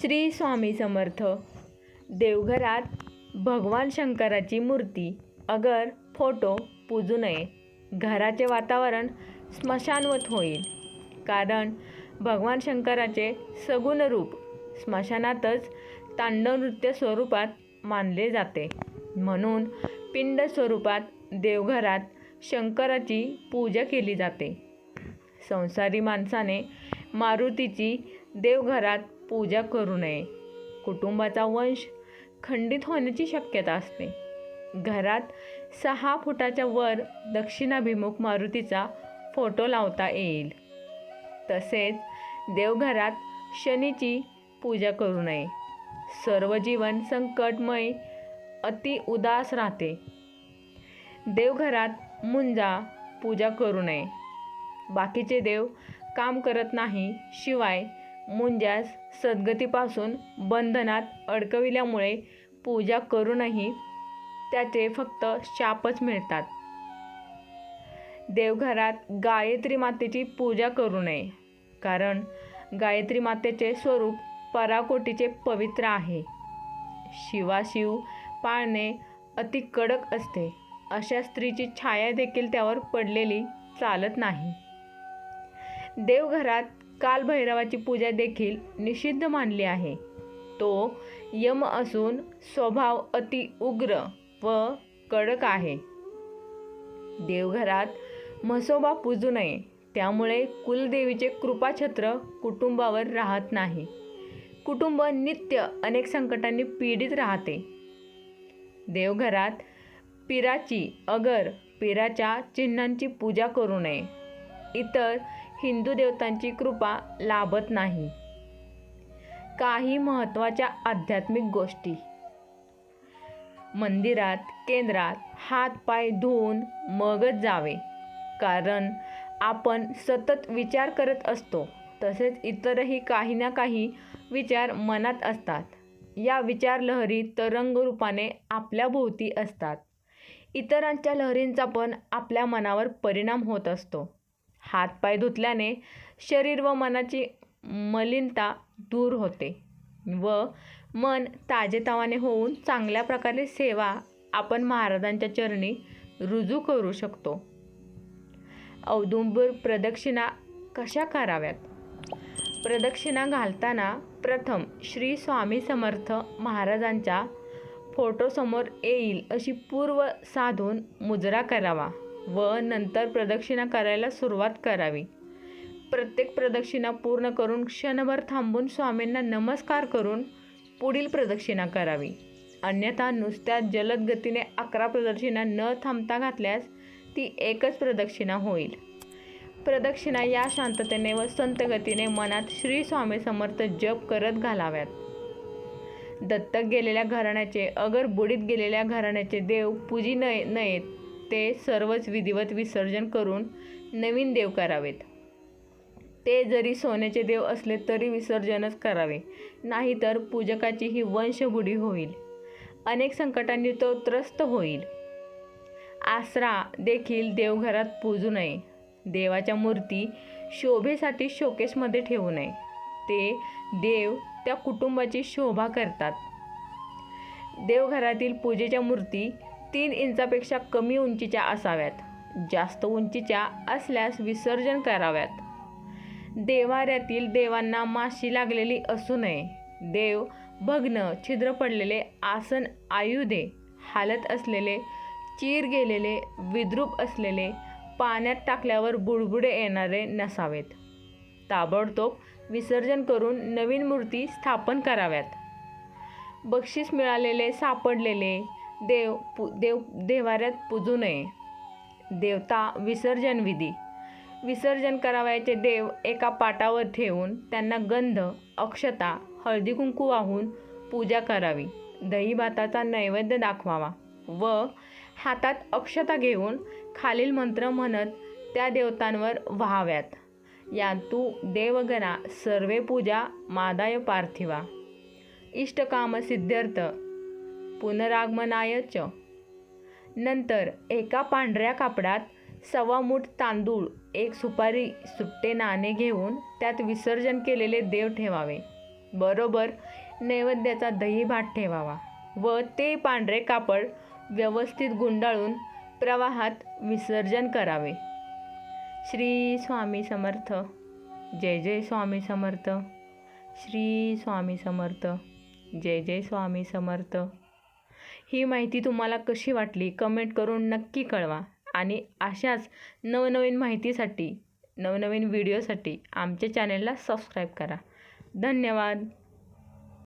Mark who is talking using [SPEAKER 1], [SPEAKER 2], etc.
[SPEAKER 1] श्री स्वामी समर्थ. देवघरात भगवान शंकराची मूर्ती अगर फोटो पूजू नये. घराचे वातावरण स्मशानवत होईल. कारण भगवान शंकराचे सगुण रूप स्मशानातच तांडव नृत्य स्वरूपात मानले जाते. म्हणून पिंड स्वरूपात देवघरात शंकराची पूजा केली जाते. संसारी माणसाने मारुतीची देवघरात पूजा करू नये. कुटुंबाचा वंश खंडित होण्याची शक्यता असते. घरात सहा फुटाच्या वर दक्षिणाभिमुख मारुतीचा फोटो लावता येईल. तसेच देवघरात शनीची पूजा करू नये. सर्व जीवन संकटमय अति उदास राहते. देवघरात मुंजा पूजा करू नये. बाकीचे देव काम करत नाही शिवाय मुंजास सद्गतीपासून बंधनात अडकविल्यामुळे पूजा करूनही त्याचे फक्त शापच मिळतात. देवघरात गायत्री मातेची पूजा करू नये कारण गायत्री मातेचे स्वरूप पराकोटीचे पवित्र आहे. शिवाशिव पाळणे अति कडक असते अशा स्त्रीची छाया देखील त्यावर पडलेली चालत नाही. देवघरात कालभैरवाची पूजा देखील निषिद्ध मानली आहे. तो यम असून स्वभाव अति उग्र व कडक आहे. देवघरात म्हसोबा पूजू नये त्यामुळे कुलदेवीचे कृपाछत्र कुटुंबावर राहत नाही. कुटुंब नित्य अनेक संकटांनी पीडित राहते. देवघरात पिराची अगर पिराच्या चिन्हांची पूजा करू नये. इतर हिंदू देवतांची कृपा लाभत नाही. काही महत्त्वाच्या आध्यात्मिक गोष्टी. मंदिरात केंद्रात हातपाय धुवून मगच जावे. कारण आपण सतत विचार करत असतो तसेच इतरही काही ना काही विचार मनात असतात. या विचार लहरी तरंग रूपाने आपल्या भोवती असतात. इतरांच्या लहरींचा पण आपल्या मनावर परिणाम होत असतो. हातपाय धुतल्याने शरीर व मनाची मलिनता दूर होते व मन ताजेतवाने होऊन चांगल्या प्रकारे सेवा आपण महाराजांच्या चरणी रुजू करू शकतो. औदुंबूर प्रदक्षिणा कशा कराव्यात? प्रदक्षिणा घालताना प्रथम श्री स्वामी समर्थ महाराजांच्या फोटोसमोर येईल अशी पूर्व साधून मुजरा करावा. व नंतर प्रदक्षिणा करायला सुरुवात करावी. प्रत्येक प्रदक्षिणा पूर्ण करून क्षणभर थांबून स्वामींना नमस्कार करून पुढील प्रदक्षिणा करावी. अन्यथा नुसत्या जलद गतीने अकरा प्रदक्षिणा न थांबता घातल्यास ती एकच प्रदक्षिणा होईल. प्रदक्षिणा या शांततेने व संत गतीने मनात श्री स्वामी समर्थ जप करत घालाव्यात. दत्तक गेलेल्या घराण्याचे अगर बुडीत गेलेल्या घराण्याचे देव पूजी नये नयेत. ते सर्वच विधिवत विसर्जन करून नवीन देव करावेत. ते जरी सोन्याचे देव असले तरी विसर्जनच करावे नाहीतर पूजकाची ही वंशबुडी होईल. अनेक संकटांनी तो त्रस्त होईल. आसरा देखील देवघरात पूजू नये. देवाच्या मूर्ती शोभेसाठी शोकेसमध्ये ठेवू नये. ते देव त्या कुटुंबाची शोभा करतात. देवघरातील पूजेच्या मूर्ती तीन इंचापेक्षा कमी उंचीच्या असाव्यात. जास्त उंचीच्या असल्यास विसर्जन कराव्यात. देवाऱ्यातील देवांना माशी लागलेली असू नये. देव भग्न छिद्र पडलेले आसन आयुधे हालत असलेले चीर गेलेले विद्रूप असलेले पाण्यात टाकल्यावर बुडबुडे येणारे नसावेत. ताबडतोब विसर्जन करून नवीन मूर्ती स्थापन कराव्यात. बक्षीस मिळालेले सापडलेले देव पु देव देवाऱ्यात पूजू नये. देवता विसर्जन विधी. विसर्जन करावयाचे देव एका पाटावर ठेवून त्यांना गंध अक्षता हळदी कुंकू वाहून पूजा करावी. दही भाताचा नैवेद्य दाखवावा व हातात अक्षता घेऊन खालील मंत्र म्हणत त्या देवतांवर व्हाव्यात. यातू देवगणा सर्वे पूजा मादाय पार्थिवा. इष्टकामसिद्ध्यर्थ पुनरागमनाय च. नंतर एका पांढऱ्या कापडात सव्वा मूठ तांदूळ एक सुपारी सुट्टे नाणे घेऊन त्यात विसर्जन केलेले देव ठेवावे. बरोबर नैवेद्याचा दही भात ठेवावा व ते पांढरे कापड व्यवस्थित गुंडाळून प्रवाहात विसर्जन करावे. श्री स्वामी समर्थ. जय जय स्वामी समर्थ. श्री स्वामी समर्थ. जय जय स्वामी समर्थ. ही माहिती तुम्हाला कशी वाटली कमेंट करून नक्की कळवा. आणि अशाच नवनवीन माहितीसाठी नवनवीन व्हिडिओसाठी आमच्या चॅनलला सबस्क्राईब करा. धन्यवाद!